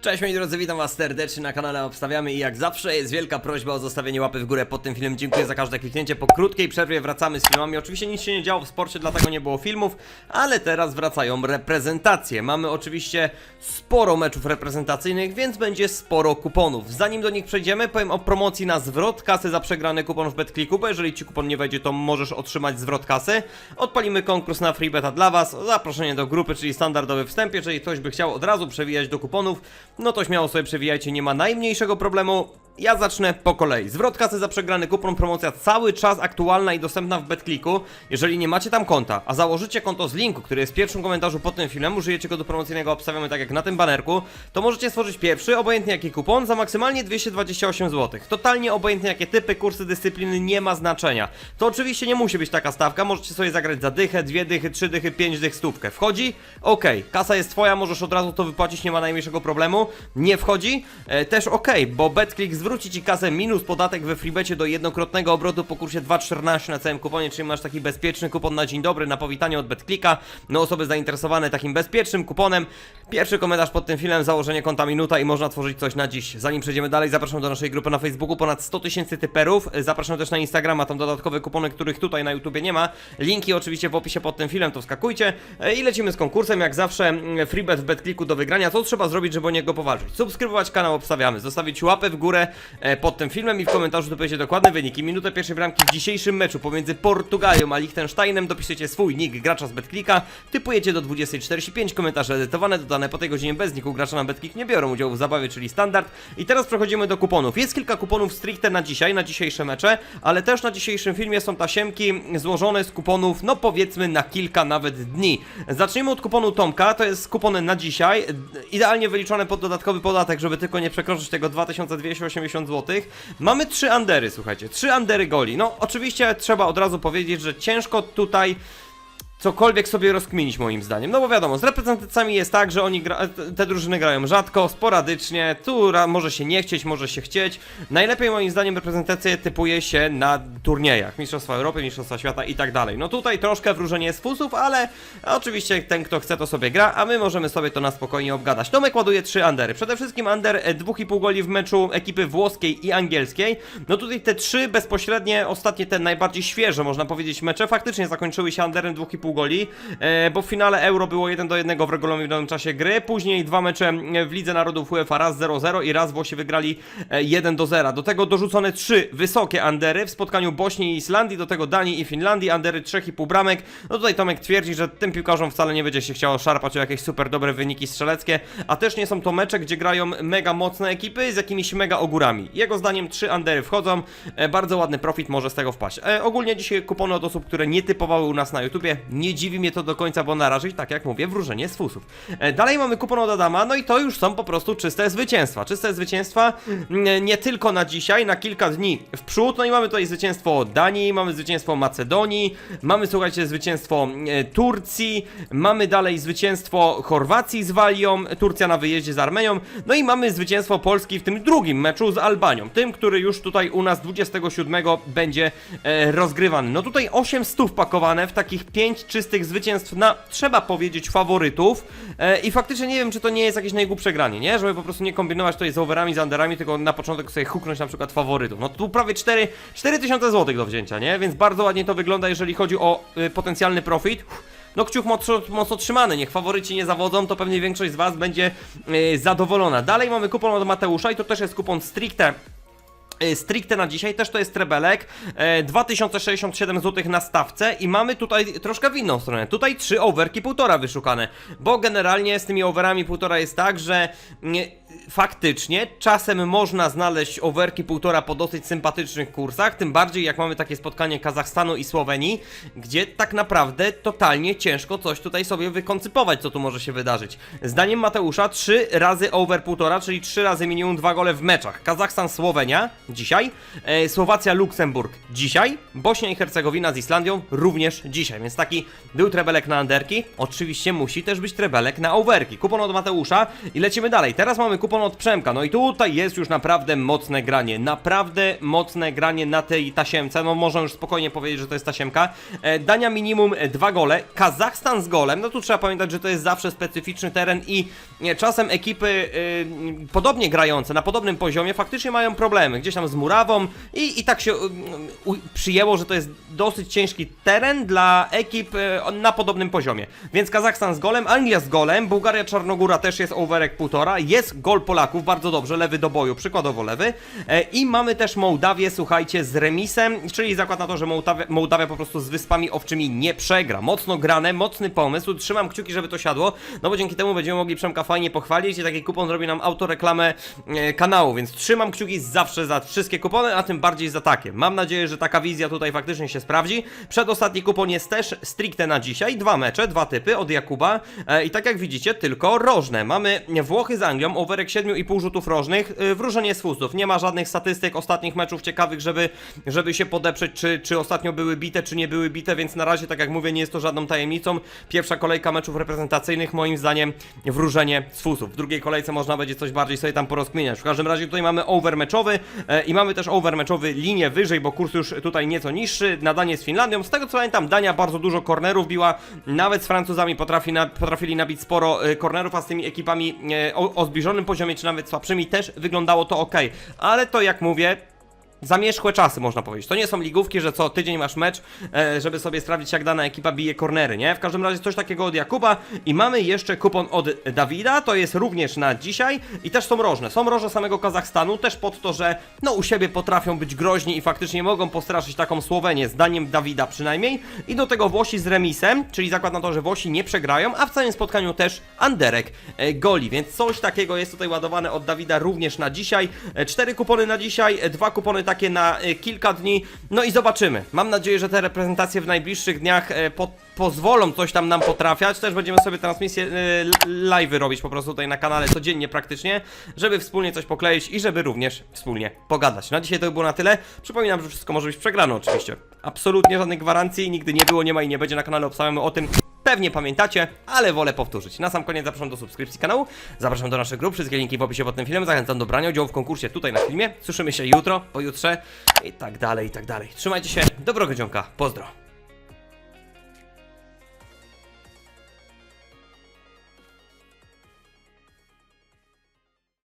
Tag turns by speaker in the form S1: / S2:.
S1: Cześć moi drodzy, witam was serdecznie na kanale Obstawiamy i jak zawsze jest wielka prośba o zostawienie łapy w górę pod tym filmem. Dziękuję za każde kliknięcie. Po krótkiej przerwie wracamy z filmami. Oczywiście nic się nie działo w sporcie, dlatego nie było filmów, ale teraz wracają reprezentacje. Mamy oczywiście sporo meczów reprezentacyjnych, więc będzie sporo kuponów. Zanim do nich przejdziemy, powiem o promocji na zwrot kasy za przegrany kupon w BetClicku, bo jeżeli ci kupon nie wejdzie, to możesz otrzymać zwrot kasy. Odpalimy konkurs na freebeta dla was, zaproszenie do grupy, czyli standardowy wstęp. Jeżeli ktoś by chciał od razu przewijać do kuponów, no to śmiało sobie przewijajcie, nie ma najmniejszego problemu. Ja zacznę po kolei. Zwrot kasy za przegrany kupon, promocja cały czas aktualna i dostępna w BetClicku. Jeżeli nie macie tam konta, a założycie konto z linku, który jest w pierwszym komentarzu pod tym filmem, użyjecie go do promocyjnego, obstawiamy tak jak na tym banerku, to możecie stworzyć pierwszy, obojętnie jaki kupon, za maksymalnie 228 zł. Totalnie obojętnie jakie typy, kursy, dyscypliny, nie ma znaczenia. To oczywiście nie musi być taka stawka, możecie sobie zagrać za dychę, dwie dychy, trzy dychy, pięć dych, stówkę. Wchodzi? Okej, kasa jest twoja, możesz od razu to wypłacić, nie ma najmniejszego problemu. Nie wchodzi? E, też okej, bo BetClick zwróci ci kasę minus podatek we freebecie do jednokrotnego obrotu po kursie 2,14 na całym kuponie, czyli masz taki bezpieczny kupon na dzień dobry, na powitanie od BetClicka. No osoby zainteresowane takim bezpiecznym kuponem. Pierwszy komentarz pod tym filmem, założenie konta minuta i można tworzyć coś na dziś. Zanim przejdziemy dalej, zapraszam do naszej grupy na Facebooku, ponad 100 tysięcy typerów. Zapraszam też na Instagrama, tam dodatkowe kupony, których tutaj na YouTubie nie ma. Linki oczywiście w opisie pod tym filmem, to wskakujcie. E, I lecimy z konkursem, jak zawsze mm, freebet w BetClicku do wygrania. Co trzeba zrobić, żeby o niego powalczyć? Subskrybować kanał, obstawiamy, zostawić łapę w górę pod tym filmem i w komentarzu dopiszecie dokładne wyniki. Minutę pierwszej bramki w dzisiejszym meczu pomiędzy Portugalią a Liechtensteinem. Dopiszecie swój nick gracza z BetClicka, typujecie do 20.45, komentarze edytowane, dodane po tej godzinie bez niku gracza na BetClick nie biorą udziału w zabawie, czyli standard. I teraz przechodzimy do kuponów. Jest kilka kuponów stricte na dzisiaj, na dzisiejsze mecze, ale też na dzisiejszym filmie są tasiemki złożone z kuponów, no powiedzmy na kilka nawet dni. Zacznijmy od kuponu Tomka, to jest kupon na dzisiaj, idealnie wyliczone pod dodatkowy podatek, żeby tylko nie przekroczyć tego 2280 zł. Mamy trzy andery, słuchajcie, trzy andery goli. No oczywiście trzeba od razu powiedzieć, że ciężko tutaj cokolwiek sobie rozkminić moim zdaniem. No bo wiadomo, z reprezentacjami jest tak, że oni gra, te drużyny grają rzadko, sporadycznie, tu może się nie chcieć, może się chcieć. Najlepiej moim zdaniem reprezentacje typuje się na turniejach, Mistrzostwa Europy, Mistrzostwa Świata i tak dalej. No tutaj troszkę wróżenie z fusów, ale oczywiście ten kto chce to sobie gra, a my możemy sobie to na spokojnie obgadać. Tomek ładuje trzy andery. Przede wszystkim under e, 2,5 goli w meczu ekipy włoskiej i angielskiej. No tutaj te trzy bezpośrednie, ostatnie te najbardziej świeże można powiedzieć mecze faktycznie zakończyły się underem 2,5 goli, e, bo w finale Euro było 1 do 1 w regulaminowym czasie gry, później dwa mecze e, w Lidze Narodów UEFA, raz 0-0 i raz Włosi wygrali e, 1 do 0. Do tego dorzucone trzy wysokie andery w spotkaniu Bośni i Islandii, do tego Danii i Finlandii, andery 3,5 bramek. No tutaj Tomek twierdzi, że tym piłkarzom wcale nie będzie się chciało szarpać o jakieś super dobre wyniki strzeleckie, a też nie są to mecze, gdzie grają mega mocne ekipy z jakimiś mega ogórami. Jego zdaniem trzy andery wchodzą, e, bardzo ładny profit może z tego wpaść. E, ogólnie dzisiaj kupony od osób, które nie typowały u nas na YouTubie, nie dziwi mnie to do końca, bo na razie, tak jak mówię, wróżenie z fusów. E, dalej mamy kupon od Adama, no i to już są po prostu czyste zwycięstwa. Czyste zwycięstwa mm, nie tylko na dzisiaj, na kilka dni w przód, no i mamy tutaj zwycięstwo Danii, mamy zwycięstwo Macedonii, mamy, słuchajcie, zwycięstwo e, Turcji, mamy dalej zwycięstwo Chorwacji z Walią, Turcja na wyjeździe z Armenią, no i mamy zwycięstwo Polski w tym drugim meczu z Albanią, tym, który już tutaj u nas 27 będzie e, rozgrywany. No tutaj 8 stów pakowane w takich 5 czystych zwycięstw na, trzeba powiedzieć, faworytów e, i faktycznie nie wiem, czy to nie jest jakieś najgłupsze granie, nie? Żeby po prostu nie kombinować tutaj z overami, z underami, tylko na początek sobie huknąć na przykład faworytów. No tu prawie 4, 4000 zł do wzięcia, nie? Więc bardzo ładnie to wygląda, jeżeli chodzi o y, potencjalny profit. No kciuk mocno, mocno trzymany, niech faworyci nie zawodzą, to pewnie większość z Was będzie y, zadowolona. Dalej mamy kupon od Mateusza i to też jest kupon stricte Stricte na dzisiaj też to jest trebelek e, 2067 zł na stawce i mamy tutaj troszkę w inną stronę. Tutaj trzy overki półtora wyszukane, bo generalnie z tymi overami półtora jest tak, że nie, faktycznie czasem można znaleźć overki półtora po dosyć sympatycznych kursach, tym bardziej jak mamy takie spotkanie Kazachstanu i Słowenii, gdzie tak naprawdę totalnie ciężko coś tutaj sobie wykoncypować, co tu może się wydarzyć. Zdaniem Mateusza trzy razy over półtora, czyli trzy razy minimum dwa gole w meczach. Kazachstan, Słowenia dzisiaj, e, Słowacja, Luksemburg dzisiaj, Bośnia i Hercegowina z Islandią również dzisiaj, więc taki był trebelek na anderki. Oczywiście musi też być trebelek na overki. Kupon od Mateusza i lecimy dalej. Teraz mamy kupon od Przemka. No i tutaj jest już naprawdę mocne granie. Naprawdę mocne granie na tej tasiemce. No można już spokojnie powiedzieć, że to jest tasiemka. E, dania minimum e, dwa gole. Kazachstan z golem. No tu trzeba pamiętać, że to jest zawsze specyficzny teren i e, czasem ekipy e, podobnie grające, na podobnym poziomie, faktycznie mają problemy. Gdzieś tam z murawą i, i tak się e, u, przyjęło, że to jest dosyć ciężki teren dla ekip e, na podobnym poziomie. Więc Kazachstan z golem, Anglia z golem, Bułgaria Czarnogóra też jest overek półtora, jest gol Polaków, bardzo dobrze, lewy do boju, przykładowo lewy. E, I mamy też Mołdawię, słuchajcie, z remisem, czyli zakład na to, że Mołdawia, Mołdawia po prostu z Wyspami Owczymi nie przegra. Mocno grane, mocny pomysł, trzymam kciuki, żeby to siadło, no bo dzięki temu będziemy mogli Przemka fajnie pochwalić i taki kupon zrobi nam autoreklamę e, kanału, więc trzymam kciuki zawsze za wszystkie kupony, a tym bardziej za takie. Mam nadzieję, że taka wizja tutaj faktycznie się sprawdzi. Przedostatni kupon jest też stricte na dzisiaj, dwa mecze, dwa typy od Jakuba e, i tak jak widzicie, tylko rożne. Mamy Włochy z Anglią, overek 7,5 rzutów rożnych, e, wróżenie z fustów. Nie ma żadnych statystyk ostatnich meczów ciekawych, żeby, żeby się podeprzeć, czy, czy ostatnio były bite, czy nie były bite, więc na razie, tak jak mówię, nie jest to żadną tajemnicą. Pierwsza kolejka meczów reprezentacyjnych, moim zdaniem, wróżenie z fustów. W drugiej kolejce można będzie coś bardziej sobie tam porozkminiać. W każdym razie tutaj mamy over meczowy e, i mamy też over meczowy linię wyżej, bo kurs już tutaj nieco niższy, nadanie z Finlandią. Z tego co pamiętam, Dania bardzo dużo kornerów biła, nawet z Francuzami potrafi na, potrafili nabić sporo e, kornerów, a z tymi ekipami e, o, o zbliżonym poziomie, czy nawet słabszymi też wyglądało to ok. Ale to jak mówię, zamierzchłe czasy, można powiedzieć. To nie są ligówki, że co tydzień masz mecz, e, żeby sobie sprawdzić, jak dana ekipa bije kornery, nie? W każdym razie coś takiego od Jakuba i mamy jeszcze kupon od Dawida, to jest również na dzisiaj i też są rożne. Są rożne samego Kazachstanu, też pod to, że no u siebie potrafią być groźni i faktycznie mogą postraszyć taką Słowenię, zdaniem Dawida przynajmniej. I do tego Włosi z remisem, czyli zakład na to, że Włosi nie przegrają, a w całym spotkaniu też Anderek e, goli, więc coś takiego jest tutaj ładowane od Dawida również na dzisiaj. E, Cztery kupony na dzisiaj, dwa kupony takie na e, kilka dni. No i zobaczymy. Mam nadzieję, że te reprezentacje w najbliższych dniach e, po, pozwolą coś tam nam potrafiać. Też będziemy sobie transmisję e, live robić po prostu tutaj na kanale codziennie praktycznie, żeby wspólnie coś pokleić i żeby również wspólnie pogadać. Na dzisiaj to by było na tyle. Przypominam, że wszystko może być przegrane oczywiście. Absolutnie żadnej gwarancji, nigdy nie było, nie ma i nie będzie na kanale. Obstawiamy o tym. Pewnie pamiętacie, ale wolę powtórzyć. Na sam koniec zapraszam do subskrypcji kanału, zapraszam do naszych grup, wszystkie linki w opisie pod tym filmem, zachęcam do brania udziału w konkursie tutaj na filmie. Słyszymy się jutro, pojutrze i tak dalej, i tak dalej. Trzymajcie się, dobrego dzionka, pozdro.